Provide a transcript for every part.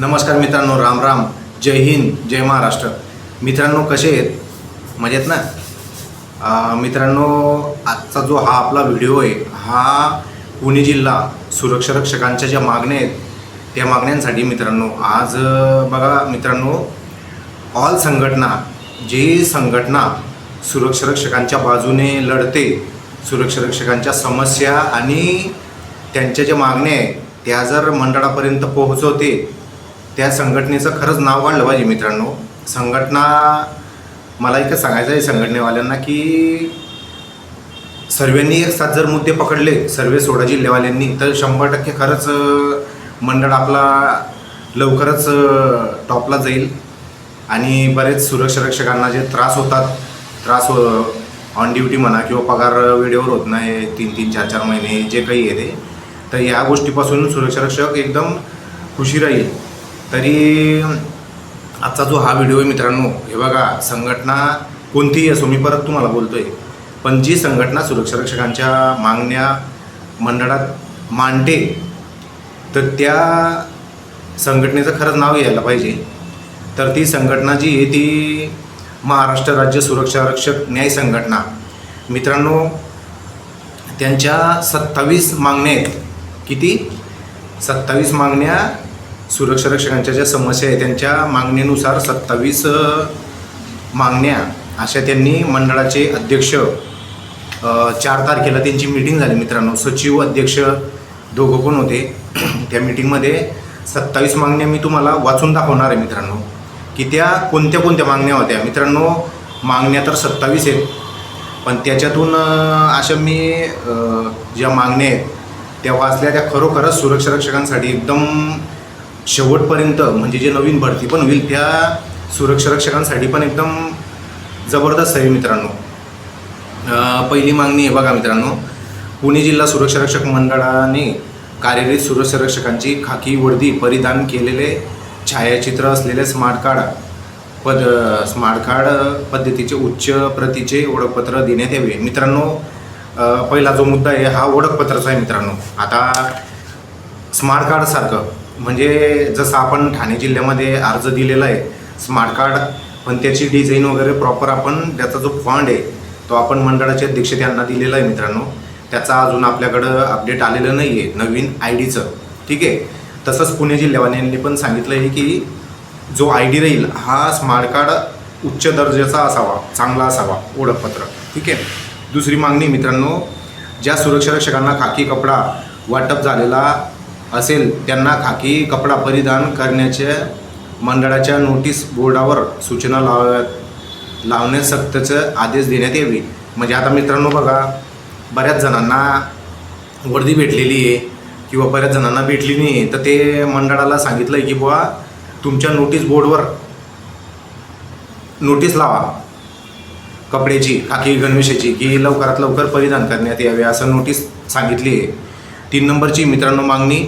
नमस्कार मित्रांनो राम राम. जय हिंद जय महाराष्ट्र. मित्रांनो कसे आहेत? मजेत ना? मित्रांनो आजचा जो हा आपला व्हिडिओ आहे हा पुणे जिल्हा सुरक्षा रक्षकांच्या ज्या मागण्या आहेत त्या मागण्यांसाठी मित्रांनो आज बघा मित्रांनो ऑल संघटना जी संघटना सुरक्षा रक्षकांच्या बाजूने लढते सुरक्षा रक्षकांच्या समस्या आणि त्यांच्या ज्या मागण्या आहेत त्या जर मंडळापर्यंत पोहोचवते त्या संघटनेचं खरंच नाव वाढलं पाहिजे मित्रांनो. संघटना मला एकच सांगायचं आहे संघटनेवाल्यांना की सर्वांनी एक साथ जर मुद्दे पकडले सर्वे सोडा जिल्ह्यावाल्यांनी तर शंभर टक्के खरंच मंडळ आपला लवकरच टॉपला जाईल. आणि बरेच सुरक्षा रक्षकांना जे त्रास होतात त्रास ऑन ड्युटी म्हणा किंवा पगार वेळेवर होत नाही तीन तीन चार चार महिने जे काही आहे ते तर या गोष्टीपासून सुरक्षा रक्षक एकदम खुशी राहील. तरी आजचा जो हा व्हिडिओ आहे मित्रांनो हे बघा संघटना कोणतीही असो मी परत तुम्हाला बोलतोय पण जी संघटना सुरक्षा रक्षकांच्या मागण्या मंडळात मांडते तर त्या संघटनेचं खरंच नाव यायला पाहिजे. तर ती संघटना जी आहे ती महाराष्ट्र राज्य सुरक्षा रक्षक न्याय संघटना. मित्रांनो त्यांच्या सत्तावीस मागण्या आहेत. किती? सत्तावीस मागण्या सुरक्षा रक्षकांच्या ज्या समस्या आहेत त्यांच्या मागणीनुसार सत्तावीस मागण्या अशा त्यांनी मंडळाचे अध्यक्ष चार तारखेला त्यांची मीटिंग झाली मित्रांनो. सचिव अध्यक्ष दोघं कोण होते. त्या मीटिंगमध्ये सत्तावीस मागण्या मी तुम्हाला वाचून दाखवणार आहे मित्रांनो. की त्या कोणत्या कोणत्या मागण्या होत्या? मित्रांनो मागण्या तर सत्तावीस आहेत. पण त्याच्यातून अशा मी ज्या मागण्या आहेत त्या वाचल्या त्या खरोखरच सुरक्षा रक्षकांसाठी एकदम शेवटपर्यंत म्हणजे जे नवीन भरती पण होईल त्या सुरक्षा रक्षकांसाठी पण एकदम जबरदस्त आहे मित्रांनो. पहिली मागणी आहे बघा मित्रांनो पुणे जिल्हा सुरक्षा रक्षक मंडळाने कार्यरत सुरक्षा रक्षकांची खाकी वर्दी परिधान केलेले छायाचित्र असलेले स्मार्ट कार्ड पद स्मार्ट कार्ड पद्धतीचे उच्च प्रतीचे ओळखपत्र देण्यात यावे. मित्रांनो पहिला जो मुद्दा आहे हा ओळखपत्राचा आहे मित्रांनो. आता स्मार्ट कार्डसारखं म्हणजे जसं आपण ठाणे जिल्ह्यामध्ये अर्ज दिलेला आहे स्मार्ट कार्ड पण त्याची डिझाईन वगैरे प्रॉपर आपण त्याचा जो फॉन्ड आहे तो आपण मंडळाचे अध्यक्ष त्यांना दिलेला आहे मित्रांनो. त्याचा अजून आपल्याकडं अपडेट आलेलं नाही आहे नवीन आय डीचं ठीक आहे? तसंच पुणे जिल्ह्यावाल्यांनी पण सांगितलं आहे की जो आय डी राहील हा स्मार्ट कार्ड उच्च दर्जाचा असावा चांगला असावा ओळखपत्र. ठीक आहे? दुसरी मागणी मित्रांनो ज्या सुरक्षा रक्षकांना खाकी कपडा वाटप झालेला असेल त्यांना खाकी कपडा परिधान करण्याच्या मंडळाच्या नोटीस बोर्डावर सूचना लावा लावण्यास सक्तचं आदेश देण्यात यावी. म्हणजे आता मित्रांनो बघा बऱ्याच जणांना वर्दी भेटलेली आहे किंवा बऱ्याच जणांना भेटली नाही तर ते मंडळाला सांगितलं आहे की बुवा तुमच्या नोटीस बोर्डवर नोटीस लावा. कपड्याची खाकी गणवेशाची की लवकरात लवकर परिधान करण्यात यावे असं नोटीस सांगितली आहे. तीन नंबरची मित्रांनो मागणी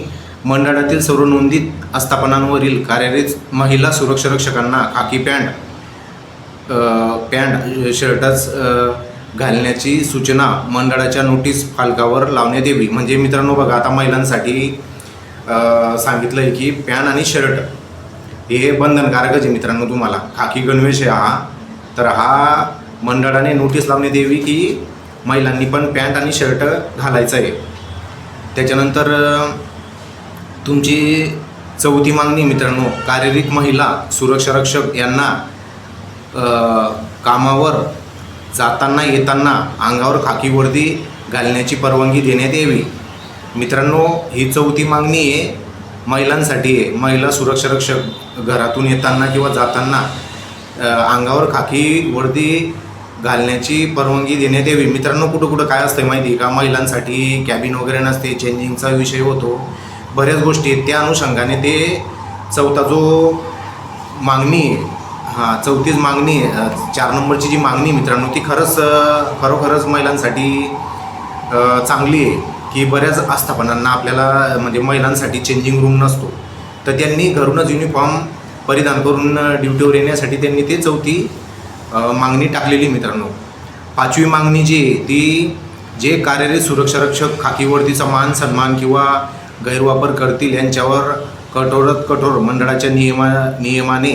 मंडळातील सर्व नोंदीत आस्थापनांवरील कार्यरत महिला सुरक्षा रक्षकांना खाकी पॅन्ट पॅन्ट शर्टच घालण्याची सूचना मंडळाच्या नोटीस फालकावर लावण्यात यावी. म्हणजे मित्रांनो बघा आता महिलांसाठी सांगितलं आहे की पॅन्ट आणि शर्ट हे बंधनकारकच आहे मित्रांनो तुम्हाला. खाकी गणवेश आहे हा. तर हा मंडळाने नोटीस लावण्यात यावी की महिलांनी पण पॅन्ट आणि शर्ट घालायचं आहे. त्याच्यानंतर तुमची चौथी मागणी मित्रांनो कार्यरत महिला सुरक्षा रक्षक यांना कामावर जाताना येताना अंगावर खाकी वर्दी घालण्याची परवानगी देण्यात यावी. मित्रांनो ही चौथी मागणी आहे महिलांसाठी आहे. महिला सुरक्षा रक्षक घरातून येताना किंवा जाताना अंगावर खाकी वर्दी घालण्याची परवानगी देण्यात यावी मित्रांनो कुठं कुठं काय असतं माहिती आहे का? महिलांसाठी कॅबिन वगैरे नसते चेंजिंगचा विषय होतो. बऱ्याच गोष्टी आहेत. त्या अनुषंगाने ते चौथा जो मागणी आहे हां चौथीच मागणी आहे चार नंबरची जी मागणी मित्रांनो ती खरंच खरोखरच महिलांसाठी चांगली आहे की बऱ्याच आस्थापनांना आपल्याला म्हणजे महिलांसाठी चेंजिंग रूम नसतो. तर त्यांनी घरूनच युनिफॉर्म परिधान करून ड्युटीवर येण्यासाठी त्यांनी ते चौथी मागणी टाकलेली मित्रांनो. पाचवी मागणी जी आहे ती जे कार्यरत सुरक्षा रक्षक खाकी मान सन्मान किंवा गैरवापर करतील यांच्यावर कठोरात कठोर मंडळाच्या नियमा नियमाने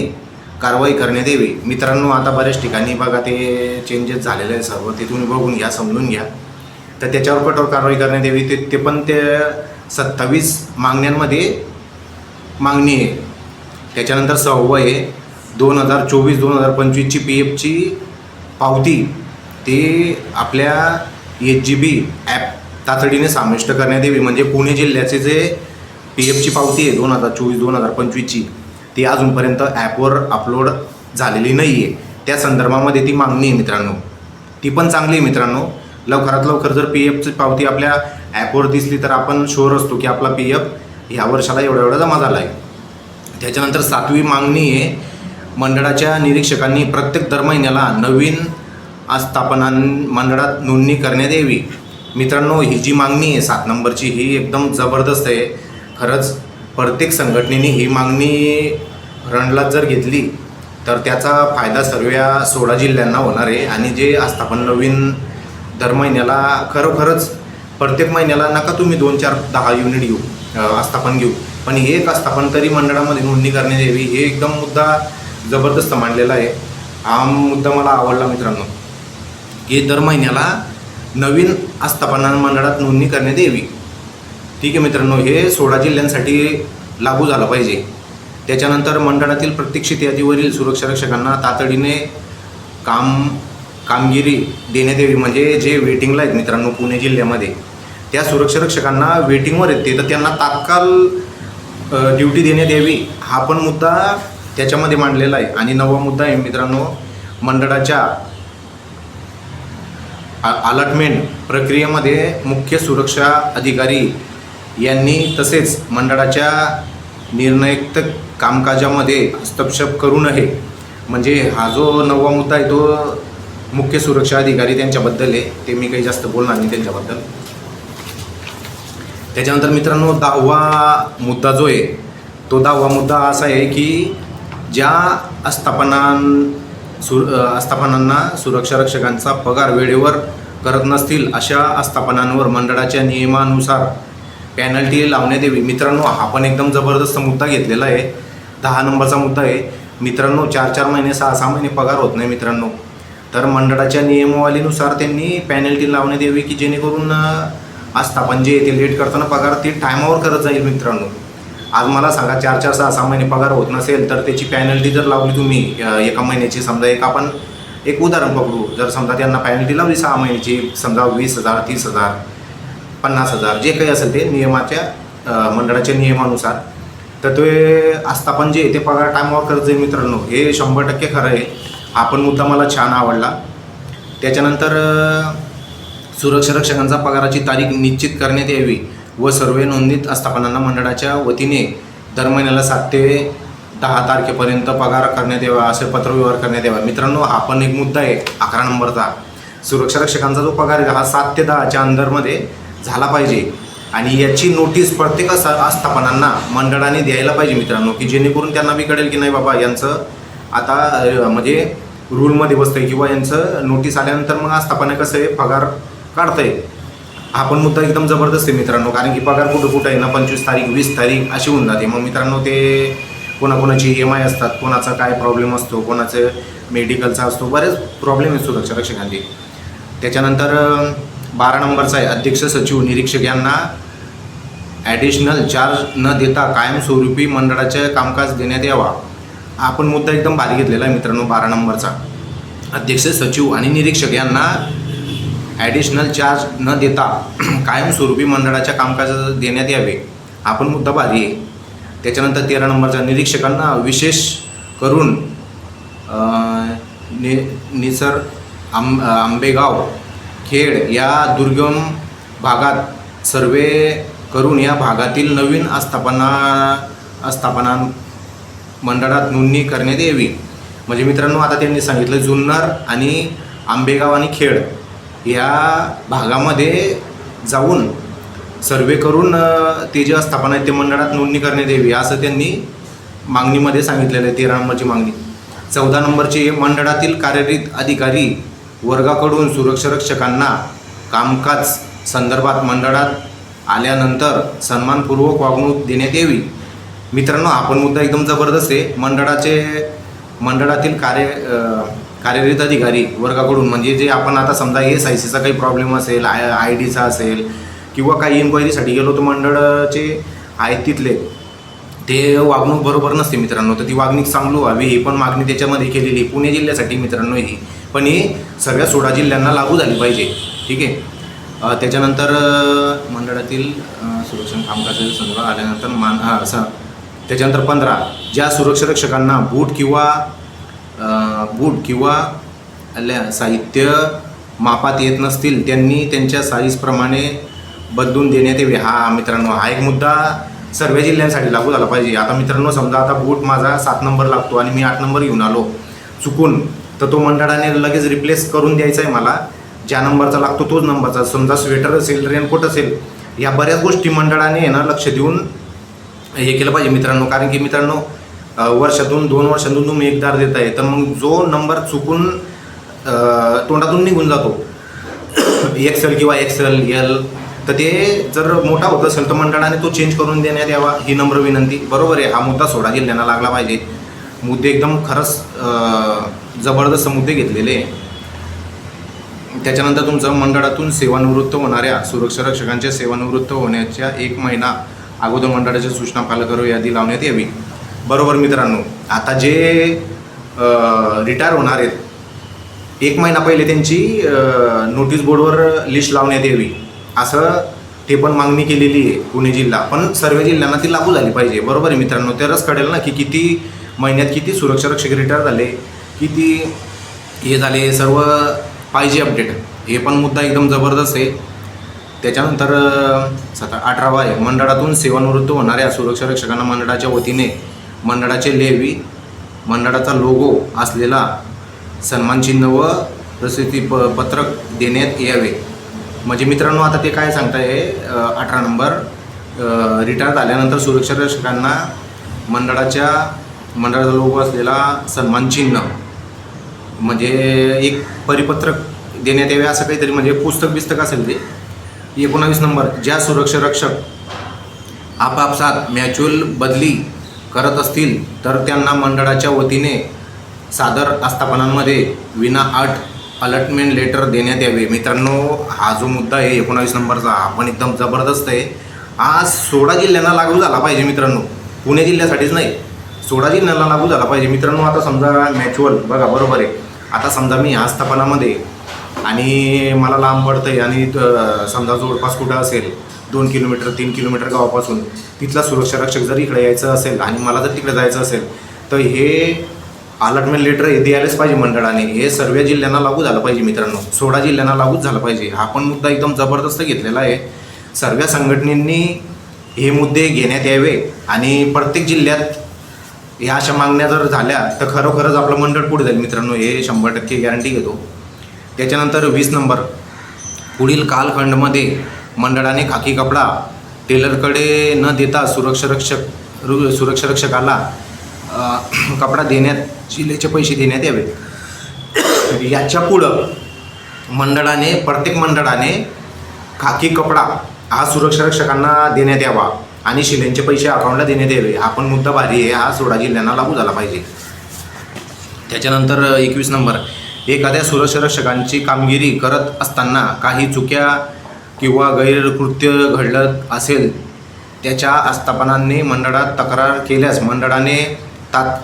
कारवाई करण्यात यावी. मित्रांनो आता बऱ्याच ठिकाणी बघा ते चेंजेस झालेले आहे सर्व. ते तुम्ही बघून घ्या समजून घ्या. तर त्याच्यावर कठोर कारवाई करण्यात यावी. ते ते पण ते सत्तावीस मागण्यांमध्ये मागणी आहे. त्याच्यानंतर सहावं आहे दोन हजार चोवीस दोन हजार पंचवीसची पी एफची पावती ते आपल्या एच जी बी ॲप तातडीने समाविष्ट करण्यात यावी. म्हणजे पुणे जिल्ह्याचे जे पी एफची पावती आहे दोन हजार चोवीस दोन हजार पंचवीसची ती अजूनपर्यंत ॲपवर अपलोड झालेली नाही आहे त्या संदर्भामध्ये ती मागणी आहे मित्रांनो. ती पण चांगली आहे मित्रांनो. लवकरात लवकर जर पी एफची पावती आपल्या ॲपवर दिसली तर आपण शुअर असतो की आपला पी एफ ह्या वर्षाला एवढा एवढा जमा झाला आहे त्याच्यानंतर सातवी मागणी आहे मंडळाच्या निरीक्षकांनी प्रत्येक दर महिन्याला नवीन आस्थापना मंडळात नोंदणी करण्यात यावी. मित्रांनो ही जी मागणी आहे सात नंबरची ही एकदम जबरदस्त आहे. खरंच प्रत्येक संघटनेने ही मागणी रणलात जर घेतली तर त्याचा फायदा सर्व सोळा जिल्ह्यांना होणार आहे. आणि जे आस्थापन नवीन दर महिन्याला खरोखरच प्रत्येक महिन्याला नका तुम्ही दोन चार दहा युनिट घेऊ आस्थापन घेऊ. पण हे एक आस्थापन तरी मंडळामध्ये नोंदणी करण्यात यावी हे एकदम मुद्दा जबरदस्त मांडलेला आहे. हा मुद्दा मला आवडला मित्रांनो की दर महिन्याला नवीन आस्थापना मंडळात नोंदणी करण्यात यावी. ठीक आहे मित्रांनो हे सोळा जिल्ह्यांसाठी लागू झालं पाहिजे. त्याच्यानंतर मंडळातील प्रतीक्षित यादीवरील सुरक्षा रक्षकांना तातडीने काम कामगिरी देण्यात यावी म्हणजे जे वेटिंगला आहेत मित्रांनो पुणे जिल्ह्यामध्ये त्या सुरक्षा रक्षकांना वेटिंगवर येते तर त्यांना तात्काळ ड्युटी देण्यात यावी. हा पण मुद्दा त्याच्यामध्ये मांडलेला आहे. आणि नवा मुद्दा आहे मित्रांनो मंडळाच्या अलॉटमेंट प्रक्रियेमध्ये मुख्य सुरक्षा अधिकारी यांनी तसेच मंडळाच्या निर्णयुक्त कामकाजामध्ये हस्तक्षेप करू नये. म्हणजे हा जो नववा मुद्दा आहे तो मुख्य सुरक्षा अधिकारी त्यांच्याबद्दल आहे. ते मी काही जास्त बोलणार नाही त्यांच्याबद्दल. त्याच्यानंतर मित्रांनो दहावा मुद्दा जो आहे तो दहावा मुद्दा असा आहे की ज्या आस्थापनां सुर आस्थापनांना सुरक्षा रक्षकांचा पगार वेळेवर करत नसतील अशा आस्थापनांवर मंडळाच्या नियमानुसार पॅनल्टी लावण्यात यावी मित्रांनो हा पण एकदम जबरदस्त मुद्दा घेतलेला आहे. दहा नंबरचा मुद्दा आहे. मित्रांनो चार चार महिने सहा सहा महिने पगार होत नाही मित्रांनो. तर मंडळाच्या नियमावलीनुसार त्यांनी पॅनल्टी लावण्यात यावी की जेणेकरून आस्थापन जे आहे ते लेट करताना पगार ते टायमावर करत जाईल मित्रांनो. आज मला सांगा चार चार सहा सहा महिने पगार होत नसेल तर त्याची पॅनल्टी जर लावली तुम्ही एका महिन्याची समजा एक आपण एक उदाहरण पकडू जर समजा त्यांना पॅनल्टी लावली सहा महिन्याची समजा वीस हजार तीस हजार पन्नास हजार जे काही असेल ते नियमाच्या मंडळाच्या नियमानुसार तर ते आस्थापन जे ते पगार टायमावर करत आहे मित्रांनो. हे शंभर टक्के खरं आहे. हा पण मुद्दा मला छान आवडला. त्याच्यानंतर सुरक्षा रक्षकांचा पगाराची तारीख निश्चित करण्यात यावी. व सर्व नोंदणीत आस्थापनांना मंडळाच्या वतीने दर महिन्याला सात ते दहा तारखेपर्यंत पगार करण्यात यावा असे पत्रव्यवहार करण्यात यावा. मित्रांनो हा पण एक मुद्दा आहे अकरा नंबरचा. सुरक्षा रक्षकांचा जो पगार आहे हा सात ते दहाच्या अंदरमध्ये झाला पाहिजे. आणि याची नोटीस प्रत्येक असा आस्थापनांना मंडळाने द्यायला पाहिजे मित्रांनो की जेणेकरून त्यांना बी कळेल की नाही बाबा यांचं आता म्हणजे रूलमध्ये बसतंय किंवा यांचं नोटीस आल्यानंतर मग आस्थापना कसं आहे पगार काढता येईल हा पण मुद्दा एकदम जबरदस्त आहे मित्रांनो कारण की पगार कुठं कुठं आहे ना पंचवीस तारीख वीस तारीख अशी होऊन जाते. मग मित्रांनो ते कोणाकोणाची ई एम आय असतात कोणाचा काय प्रॉब्लेम असतो कोणाचं मेडिकलचा असतो बरेच प्रॉब्लेम आहेत सुरक्षा रक्षकांचे. त्याच्यानंतर बारा नंबरचा आहे अध्यक्ष सचिव निरीक्षक यांना ॲडिशनल चार्ज न देता कायमस्वरूपी मंडळाचे कामकाज देण्यात यावा. हा मुद्दा एकदम भारी घेतलेला आहे मित्रांनो बारा नंबरचा. अध्यक्ष सचिव आणि निरीक्षक यांना ॲडिशनल चार्ज न देता कायमस्वरूपी मंडळाच्या कामकाजात देण्यात यावे. आपण मुद्दा भारी आहे. त्याच्यानंतर तेरा नंबरचा निरीक्षकांना विशेष करून नि निसर आंब आंबेगाव खेड या दुर्गम भागात सर्वे करून या भागातील नवीन आस्थापना आस्थापना मंडळात नोंदणी करण्यात यावी. म्हणजे मित्रांनो आता त्यांनी सांगितलं जुन्नर आणि आंबेगाव आणि खेड. या भागामध्ये जाऊन सर्वे करून ते जे स्थापना आहे ते मंडळात नोंदणी करण्यात यावी असं त्यांनी मागणीमध्ये सांगितलेलं आहे तेरा नंबरची मागणी. चौदा नंबरची मंडळातील कार्यरत अधिकारी वर्गाकडून सुरक्षारक्षकांना कामकाज संदर्भात मंडळात आल्यानंतर सन्मानपूर्वक वागणूक देण्यात यावी. मित्रांनो आपण मुद्दा एकदम जबरदस्त आहे. मंडळाचे मंडळातील कार्य कार्यरत अधिकारी वर्गाकडून म्हणजे जे आपण आता समजा एस आय सीचा काही प्रॉब्लेम असेल आय आय डीचा असेल किंवा काही इन्क्वायरीसाठी गेलो तर मंडळाचे आहेत तिथले ते वागणूक बरोबर नसते मित्रांनो. तर ती वागणूक चांगली व्हावी ही पण मागणी त्याच्यामध्ये केलेली पुणे जिल्ह्यासाठी मित्रांनो ही. पण ही सगळ्या सोळा जिल्ह्यांना लागू झाली पाहिजे. ठीक आहे? त्याच्यानंतर मंडळातील सुरक्षण कामकाजाचा संदर्भात आल्यानंतर मान हां त्याच्यानंतर पंधरा. ज्या सुरक्षा रक्षकांना बूट किंवा बूट किंवा साहित्य मापात येत नसतील त्यांनी त्यांच्या साईजप्रमाणे बदलून देण्यात यावे. हा मित्रांनो हा एक मुद्दा सर्व जिल्ह्यांसाठी लागू झाला पाहिजे. आता मित्रांनो समजा आता बूट माझा सात नंबर लागतो आणि मी आठ नंबर घेऊन आलो. चुकून तर तो मंडळाने लगेच रिप्लेस करून द्यायचा आहे मला. ज्या नंबरचा लागतो तोच नंबरचा. समजा स्वेटर असेल रेनकोट असेल या बऱ्याच गोष्टी मंडळाने आहे ना लक्ष देऊन हे केलं पाहिजे मित्रांनो. कारण की मित्रांनो वर्षातून दोन वर्षातून तुम्ही एकदार देत आहे तर मग जो नंबर चुकून तोंडातून निघून जातो एक्सेल किंवा एक्सेल एल तर ते जर मोठा होत असेल तर मंडळाने तो चेंज करून देण्यात यावा ही नम्र विनंती. बरोबर आहे हा मुद्दा सोडा जिल्ह्यांना लागला पाहिजे. मुद्दे एकदम खरंच जबरदस्त मुद्दे घेतलेले. आहे त्याच्यानंतर तुमचं मंडळातून सेवानिवृत्त होणाऱ्या सुरक्षा रक्षकांच्या सेवानिवृत्त होण्याच्या एक महिना अगोदर मंडळाच्या सूचना पालकर यादी लावण्यात यावी. बरोबर मित्रांनो आता जे रिटायर होणार आहेत एक महिना पहिले त्यांची नोटीस बोर्डवर लिस्ट लावण्यात यावी. असं ते पण मागणी केलेली आहे पुणे जिल्हा. पण सर्व जिल्ह्यांना ती लागू झाली पाहिजे. बरोबर आहे मित्रांनो तरच कळेल ना की किती महिन्यात किती सुरक्षा रक्षक रिटायर झाले किती हे झाले सर्व पाहिजे अपडेट हे पण मुद्दा एकदम जबरदस्त आहे. त्याच्यानंतर सतरा अठरावा आहे. मंडळातून सेवानिवृत्त होणाऱ्या सुरक्षा रक्षकांना मंडळाच्या वतीने मंडळाचे लेवी मंडळाचा लोगो असलेला सन्मान चिन्ह व प्रसिद्धी प पत्रक देण्यात यावे. म्हणजे मित्रांनो आता ते काय सांगताय अठरा नंबर रिटायर झाल्यानंतर सुरक्षा रक्षकांना मंडळाच्या मंडळाचा लोगो असलेला सन्मानचिन्ह म्हणजे एक परिपत्रक देण्यात यावे असं काहीतरी म्हणजे पुस्तक बिस्तक असेल ते. एकोणावीस नंबर ज्या सुरक्षा रक्षक आपापसात मॅच्युअल बदली करत असतील तर त्यांना मंडळाच्या वतीने सादर आस्थापनांमध्ये विना अट अलॉटमेंट लेटर देण्यात यावे. मित्रांनो हा जो मुद्दा आहे एकोणावीस नंबरचा हा पण एकदम जबरदस्त आहे. हा सोळा जिल्ह्यांना लागू झाला पाहिजे मित्रांनो. पुणे जिल्ह्यासाठीच नाही सोळा जिल्ह्यांना लागू झाला पाहिजे. मित्रांनो आता समजा मॅच्युअल बघा बरोबर आहे. आता समजा मी ह्या आस्थापनामध्ये आणि मला लांब पडतं आहे आणि समजा जवळपास कुठं असेल दोन किलोमीटर तीन किलोमीटर गावापासून तिथला सुरक्षा रक्षक जर इकडे यायचं असेल आणि मला जर तिकडे जायचं असेल तर हे अलॉटमेंट लेटर हे द्यायलाच पाहिजे मंडळाने. हे सर्व जिल्ह्यांना लागू झालं पाहिजे मित्रांनो. सोळा जिल्ह्यांना लागूच झालं पाहिजे. हा पण मुद्दा एकदम जबरदस्त घेतलेला आहे. सर्व संघटनेंनी हे मुद्दे घेण्यात यावे आणि प्रत्येक जिल्ह्यात या अशा मागण्या जर झाल्या तर खरोखरच आपलं मंडळ पुढे जाईल मित्रांनो. हे शंभर टक्के गॅरंटी घेतो. त्याच्यानंतर वीस नंबर. पुढील कालखंडमध्ये मंडळाने खाकी कपडा टेलरकडे न देता सुरक्षारक्षक रु सुरक्षारक्षकाला कपडा देण्यात शिलेचे पैसे देण्यात यावे. याच्या पुढं मंडळाने प्रत्येक मंडळाने खाकी कपडा हा सुरक्षारक्षकांना देण्यात यावा आणि शिलेंचे पैसे अकाउंटला देण्यात यावे. हा पण मुद्दा भारी आहे. हा सोळा जिल्ह्यांना लागू झाला पाहिजे. त्याच्यानंतर एकवीस नंबर. एखाद्या सुरक्षारक्षकांची कामगिरी करत असताना काही चुक्या किंवा गैरकृत्य घडलं असेल त्याच्या आस्थापनांनी मंडळात तक्रार केल्यास मंडळाने तात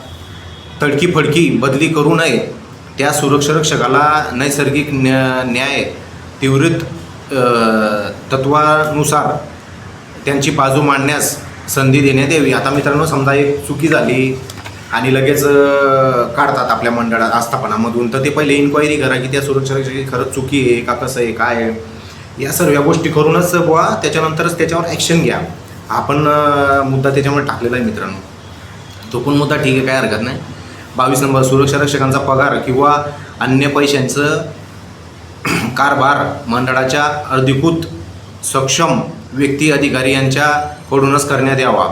तडकीफडकी बदली करू नये. त्या सुरक्षारक्षकाला नैसर्गिक न्या न्याय तीव्रित तत्वानुसार त्यांची बाजू मांडण्यास संधी देण्यात यावी. आता मित्रांनो समजा एक चुकी झाली आणि लगेच काढतात आपल्या मंडळात आस्थापनामधून तर ते पहिले इन्क्वायरी करा की त्या सुरक्षारक्षकाची खरंच चुकी आहे का कसं आहे काय आहे? या सर्व गोष्टी करूनच बुवा त्याच्यानंतरच त्याच्यावर ॲक्शन घ्या. आपण मुद्दा त्याच्यामुळे टाकलेला आहे मित्रांनो. तो पण मुद्दा ठीक आहे काय हरकत नाही. बावीस नंबर सुरक्षा रक्षकांचा पगार किंवा अन्य पैशांचं कारभार मंडळाच्या अधिकृत सक्षम व्यक्ती अधिकारी यांच्याकडूनच करण्यात यावा.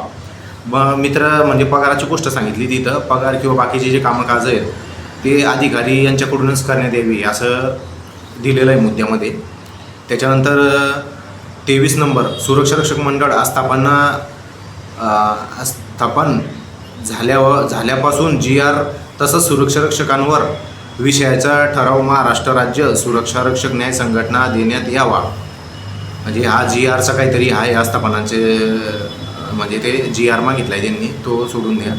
ब मित्र म्हणजे पगाराची गोष्ट सांगितली तिथं पगार किंवा बाकीचे जे कामकाज आहेत ते अधिकारी यांच्याकडूनच करण्यात यावी असं दिलेलं आहे मुद्द्यामध्ये. त्याच्यानंतर तेवीस नंबर सुरक्षा रक्षक मंडळ आस्थापना स्थापन झाल्यावर झाल्यापासून जी आर तसंच सुरक्षारक्षकांवर विषयाचा ठराव महाराष्ट्र राज्य सुरक्षारक्षक न्याय संघटना देण्यात यावा. म्हणजे हा जी आरचा काहीतरी आहे आस्थापनाचे म्हणजे ते जी आर मागितला आहे त्यांनी तो सोडून द्या.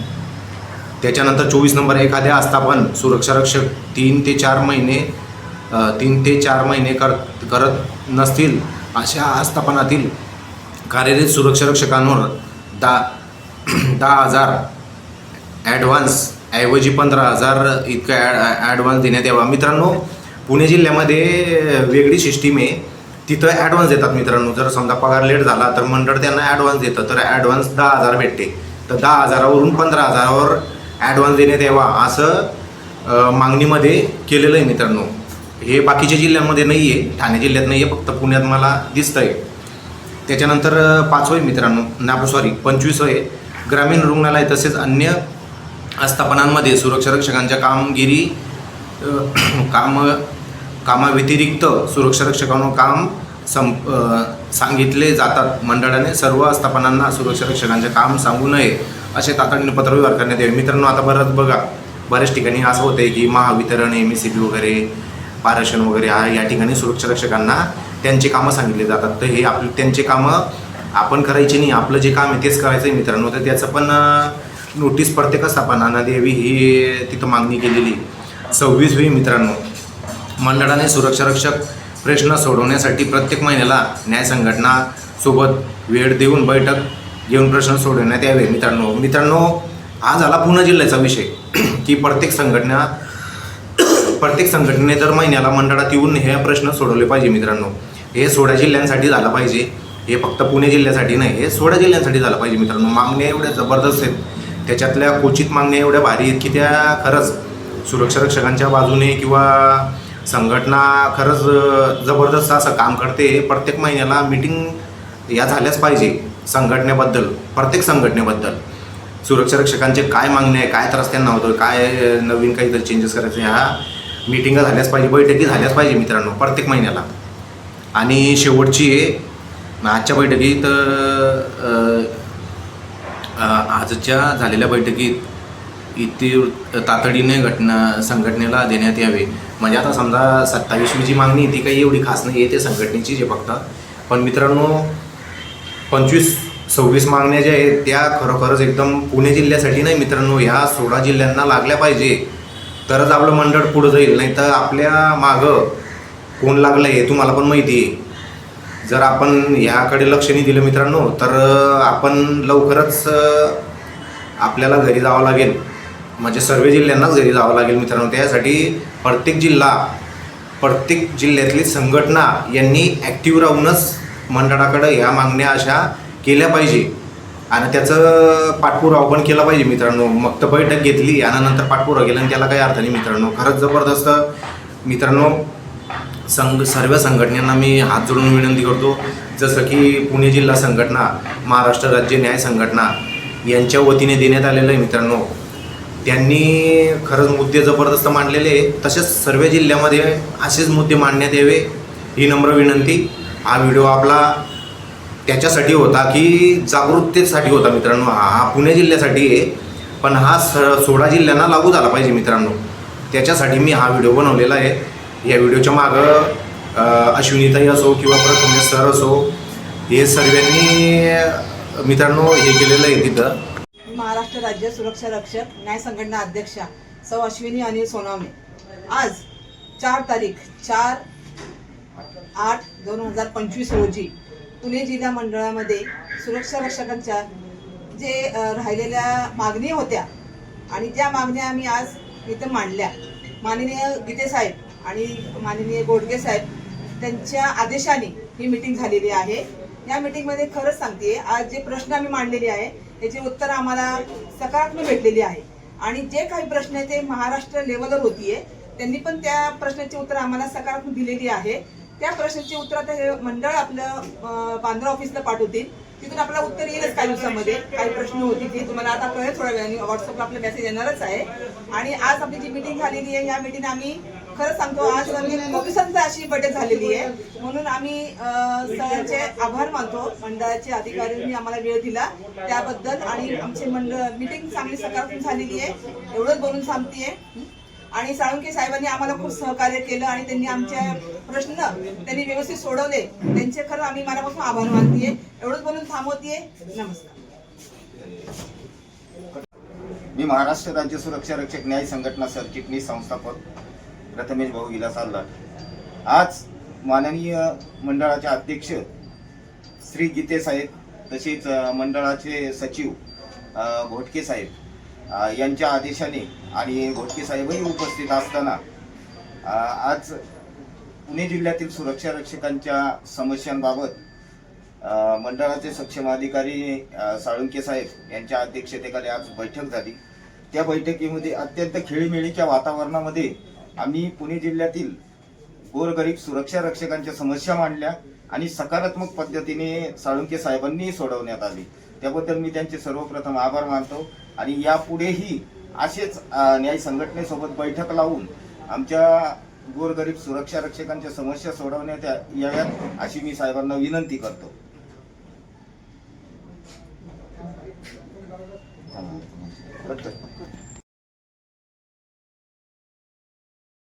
त्याच्यानंतर चोवीस नंबर एखाद्या आस्थापन सुरक्षारक्षक तीन ते चार महिने तीन ते चार महिने कर करत नसतील अशा आस्थापनातील कार्यरत सुरक्षारक्षकांवर दा दहा हजार ॲडव्हान्स ऐवजी पंधरा हजार इतका ॲड ॲडव्हान्स देण्यात यावा. मित्रांनो पुणे जिल्ह्यामध्ये वेगळी सिस्टीम आहे. तिथं ॲडव्हान्स देतात मित्रांनो. जर समजा पगार लेट झाला तर मंडळ त्यांना ॲडव्हान्स देतं. तर ॲडव्हान्स दहा हजार भेटते. तर दहा हजारावरून पंधरा हजारावर ॲडव्हान्स देण्यात यावा असं मागणीमध्ये केलेलं आहे मित्रांनो. हे बाकीच्या जिल्ह्यांमध्ये नाही आहे ठाणे जिल्ह्यात नाही आहे फक्त पुण्यात मला दिसतं आहे त्याच्यानंतर पाचवं आहे मित्रांनो ना सॉरी पंचवीस आहे ग्रामीण रुग्णालय तसेच अन्य आस्थापनांमध्ये सुरक्षारक्षकांच्या कामगिरी काम कामाव्यतिरिक्त सुरक्षारक्षकांना काम सं सांगितले जातात. मंडळाने सर्व आस्थापनांना सुरक्षारक्षकांचे काम सांगू नये असे तातडीने पत्रव्यवहार करण्यात यावे. मित्रांनो आता बरंच बघा. बऱ्याच ठिकाणी असं होतं आहे की Mahavitaran M S C B वगैरे पारेषण वगैरे हा या ठिकाणी सुरक्षारक्षकांना त्यांचे कामं सांगितले जातात. तर हे आपले त्यांचे कामं आपण करायचे नाही आपलं जे काम आहे तेच करायचं आहे मित्रांनो. तर त्याचं पण अ, नोटीस प्रत्येक स्थापनांना द्यावी ही तिथं मागणी केलेली. सव्वीसवी मित्रांनो मंडळाने सुरक्षारक्षक प्रश्न सोडवण्यासाठी प्रत्येक महिन्याला न्याय संघटना सोबत वेळ देऊन बैठक घेऊन प्रश्न सोडवण्यात यावे मित्रांनो. मित्रांनो हा झाला पुणे जिल्ह्याचा विषय. की प्रत्येक संघटना प्रत्येक संघटनेने दर महिन्याला मंडळात येऊन हे प्रश्न सोडवले पाहिजे मित्रांनो. हे सोळा जिल्ह्यांसाठी झालं पाहिजे. हे फक्त पुणे जिल्ह्यासाठी नाही हे सोळा जिल्ह्यांसाठी झालं पाहिजे मित्रांनो. मागण्या एवढ्या जबरदस्त आहेत. त्याच्यातल्या क्वचित मागण्या एवढ्या भारी आहेत की त्या खरंच सुरक्षारक्षकांच्या बाजूने किंवा संघटना खरंच जबरदस्त असं काम करते प्रत्येक महिन्याला मिटिंग या झाल्याच पाहिजे संघटनेबद्दल प्रत्येक संघटनेबद्दल. सुरक्षारक्षकांचे काय मागणे आहे काय त्रास त्यांना होतो काय नवीन नवीन काहीतरी चेंजेस करायचे ह्या मिटिंगा झाल्याच पाहिजे बैठकी झाल्याच पाहिजे मित्रांनो प्रत्येक महिन्याला. आणि शेवटची आहे आजच्या बैठकीत आजच्या झालेल्या बैठकीत इथे तातडीने घटना संघटनेला देण्यात यावे. म्हणजे आता समजा सत्तावीसवी जी मागणी आहे ती काही एवढी खास नाही आहे ते संघटनेची जे फक्त. पण मित्रांनो पंचवीस सव्वीस मागण्या ज्या आहेत त्या खरोखरच एकदम पुणे जिल्ह्यासाठी नाही मित्रांनो ह्या सोळा जिल्ह्यांना लागल्या पाहिजे. तरच आपलं मंडळ पुढं जाईल नाही तर आपल्या मागं कोण लागलं आहे तुम्हाला पण माहिती आहे. जर आपण ह्याकडे लक्ष नाही दिलं मित्रांनो तर आपण लवकरच आपल्याला घरी जावं लागेल. म्हणजे सर्व जिल्ह्यांनाच घरी जावं लागेल मित्रांनो. त्यासाठी प्रत्येक जिल्हा प्रत्येक जिल्ह्यातली संघटना यांनी ॲक्टिव्ह राहूनच मंडळाकडं ह्या मागण्या अशा केल्या पाहिजे. आणि त्याचं पाठपुरावा पण केला पाहिजे मित्रांनो. मग तर बैठक घेतली आणि नंतर पाठपुरावा केला आणि त्याला काही अर्थ नाही मित्रांनो. खरंच जबरदस्त. मित्रांनो संघ सर्व संघटनांना मी हात जोडून विनंती करतो. जसं की पुणे जिल्हा संघटना महाराष्ट्र राज्य न्याय संघटना यांच्या वतीने देण्यात आलेलं आहे मित्रांनो. त्यांनी खरंच मुद्दे जबरदस्त मांडलेले तसेच सर्व जिल्ह्यामध्ये असेच मुद्दे मांडण्यात यावे ही नम्र विनंती. हा व्हिडिओ आपला त्याच्यासाठी होता की जागरूकतेसाठी होता मित्रांनो. हा हा पुणे जिल्ह्यासाठी आहे. पण हा स सोळा जिल्ह्यांना लागू झाला पाहिजे मित्रांनो. त्याच्यासाठी मी हा व्हिडिओ बनवलेला आहे. या व्हिडिओच्या मागं अश्विनीताई असो किंवा प्रथमेश सर असो हे सर्वांनी मित्रांनो हे केलेलं आहे तिथं. महाराष्ट्र राज्य सुरक्षा रक्षक न्याय संघटना अध्यक्षा सौ अश्विनी अनिल सोनावणे. आज चार तारीख चार आठ दोन हजार पंचवीस रोजी पुणे जिल्हा मंडळामध्ये सुरक्षा रक्षकांच्या जे राहिलेल्या मागणी होत्या आणि त्या मागण्या आम्ही आज इथं मांडल्या. माननीय गीते साहेब आणि माननीय गोडगे साहेब त्यांच्या आदेशाने ही मिटिंग झालेली आहे. या मिटिंगमध्ये खरंच सांगते आज जे प्रश्न आम्ही मांडलेले आहे त्याचे उत्तर आम्हाला सकारात्मक भेटलेली आहे. आणि जे काही प्रश्न आहे ते महाराष्ट्र लेवलवर होतीये त्यांनी पण त्या प्रश्नाची उत्तर आम्हाला सकारात्मक दिलेली आहे. त्या प्रश्नाची उत्तर आता हे मंडळ आपलं बांद्रा ऑफिसला पाठवतील. तिथून आपल्याला उत्तर येईलच काही दिवसामध्ये. काही प्रश्न होती ते तुम्हाला आता कळेल थोड्या वेळाने. व्हॉट्सअपला आपला मेसेज येणारच आहे. आणि आज आपली जी मिटिंग झालेली आहे या मिटिंग आम्ही खरं सांगतो आज आम्ही पोलिसांची अशी बैठक झालेली आहे. म्हणून आम्ही सरांचे सगळ्यांचे आभार मानतो. मंडळाचे अधिकाऱ्यांनी आम्हाला वेळ दिला त्याबद्दल. आणि आमची मंडळ मिटिंग चांगली सकारात्मक झालेली आहे. एवढंच बोलून थांबतीये आणि साळुंके साहेबांनी आम्हाला खूप सहकार्य केलं आणि त्यांनी आमचे प्रश्न त्यांनी व्यवस्थित सोडवले. त्यांचे खरं आम्ही मनापासून आभार मानतीये. एवढंच बोलून थांबवतीये. नमस्कार. मी महाराष्ट्र राज्य सुरक्षा रक्षक न्याय संघटना सरचिटणीस संस्थापक प्रथमेश भाऊ विलास आज माननीय मंडळाचे अध्यक्ष श्री गीते साहेब तसेच मंडळाचे सचिव भोटके घोटके साहेब यांच्या आदेशाने आणि घोटके साहेबही उपस्थित असताना आज पुणे जिल्ह्यातील सुरक्षा रक्षकांच्या समस्यांबाबत मंडळाचे सक्षम अधिकारी साळुंके साहेब यांच्या अध्यक्षतेखाली आज बैठक झाली. त्या बैठकीमध्ये अत्यंत खेळीमेळीच्या वातावरणामध्ये आम्ही पुणे जिल्ह्यातील गोरगरीब सुरक्षा रक्षकांच्या समस्या मांडल्या आणि सकारात्मक पद्धतीने साळुंके साहेबांनी सोडवण्यात आली. त्याबद्दल मी त्यांचे सर्वप्रथम आभार मानतो. आणि यापुढेही असेच न्याय संघटनेसोबत बैठक लावून आमच्या गोरगरीब सुरक्षा रक्षकांच्या समस्या सोडवण्यात याव्यात अशी मी साहेबांना विनंती करतो.